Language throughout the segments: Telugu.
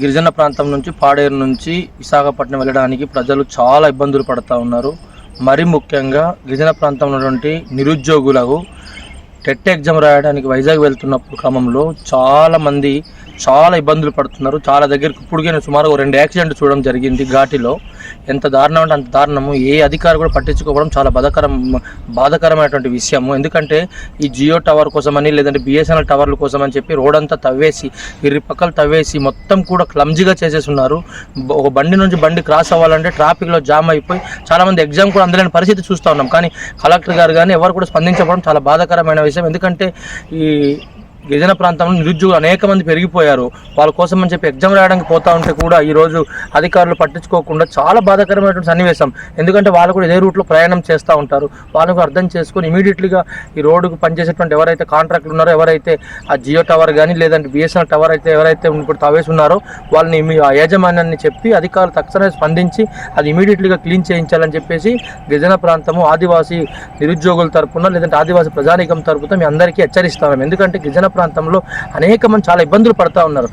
గిరిజన ప్రాంతం నుంచి పాడేరు నుంచి విశాఖపట్నం వెళ్ళడానికి ప్రజలు చాలా ఇబ్బందులు పడుతూ ఉన్నారు. మరి ముఖ్యంగా గిరిజన ప్రాంతంలో ఉన్నటువంటి నిరుద్యోగులకు టెట్ ఎగ్జామ్ రాయడానికి వైజాగ్ వెళ్తున్నప్పుడు క్రమంలో చాలా మంది చాలా ఇబ్బందులు పడుతున్నారు. చాలా దగ్గరికి ఇప్పుడుగా నేను సుమారు రెండు యాక్సిడెంట్ చూడడం జరిగింది ఘాటిలో. ఎంత దారుణం అంటే అంత దారుణము. ఏ అధికారి కూడా పట్టించుకోవడం చాలా బాధాకరం బాధాకరమైనటువంటి విషయము. ఎందుకంటే ఈ జియో టవర్ కోసమని లేదంటే బిఎస్ఎన్ఎల్ టవర్ల కోసం అని చెప్పి రోడ్ అంతా తవ్వేసి ఇరు పక్కలు తవ్వేసి మొత్తం కూడా క్లమ్జీగా చేసేసి ఉన్నారు ఒక బండి నుంచి బండి క్రాస్ అవ్వాలంటే ట్రాఫిక్లో జామ్ అయిపోయి చాలామంది ఎగ్జామ్ కూడా అందలేని పరిస్థితి చూస్తూ ఉన్నాం. కానీ కలెక్టర్ గారు కానీ ఎవరు కూడా స్పందించకపోవడం చాలా బాధాకరమైన విషయం. ఎందుకంటే ఈ గిరిజన ప్రాంతంలో నిరుద్యోగులు అనేక మంది పెరిగిపోయారు. వాళ్ళ కోసం అని చెప్పి ఎగ్జామ్ రాయడానికి పోతా ఉంటే కూడా ఈ రోజు అధికారులు పట్టించుకోకుండా చాలా బాధాకరమైనటువంటి సన్నివేశం. ఎందుకంటే వాళ్ళు కూడా ఇదే రూట్లో ప్రయాణం చేస్తూ ఉంటారు. వాళ్ళకు అర్థం చేసుకొని ఇమీడియట్లీగా ఈ రోడ్డుకు పనిచేసేటువంటి ఎవరైతే కాంట్రాక్ట్లు ఉన్నారో ఎవరైతే ఆ జియో టవర్ కానీ లేదంటే బిఎస్ఎన్ఎల్ టవర్ అయితే ఎవరైతే ఇప్పుడు తవేసి ఉన్నారో వాళ్ళని మీ ఆ యాజమాన్యాన్ని చెప్పి అధికారులు తక్షణమే స్పందించి అది ఇమీడియట్లీగా క్లీన్ చేయించాలని చెప్పేసి గిరిజన ప్రాంతము ఆదివాసీ నిరుద్యోగుల తరపున లేదంటే ఆదివాసీ ప్రజానీకం తరపున మీ అందరికీ హెచ్చరిస్తాం ఎందుకంటే గిరిజన ప్రాంతంలో అనేక మంది చాలా ఇబ్బందులు పడుతూ ఉన్నారు.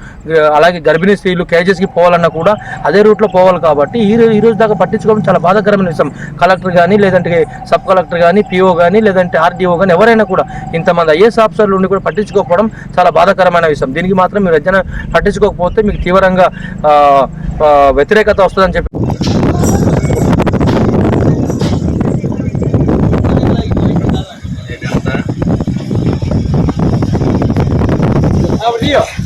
అలాగే గర్భిణీ స్త్రీలు కేజెస్కి పోవాలన్నా కూడా అదే రూట్లో పోవాలి కాబట్టి ఈ ఈ రోజు దాకా పట్టించుకోవడం చాలా బాధాకరమైన విషయం. కలెక్టర్ కానీ లేదంటే సబ్ కలెక్టర్ కానీ పిఓ కానీ లేదంటే ఆర్డీఓ కానీ ఎవరైనా కూడా ఇంతమంది ఐఏఎస్ ఆఫీసర్లు ఉండి కూడా పట్టించుకోకపోవడం చాలా బాధాకరమైన విషయం. దీనికి మాత్రం మీరు వెంటనే పట్టించుకోకపోతే మీకు తీవ్రంగా వ్యతిరేకత వస్తుందని చెప్పి Ndio.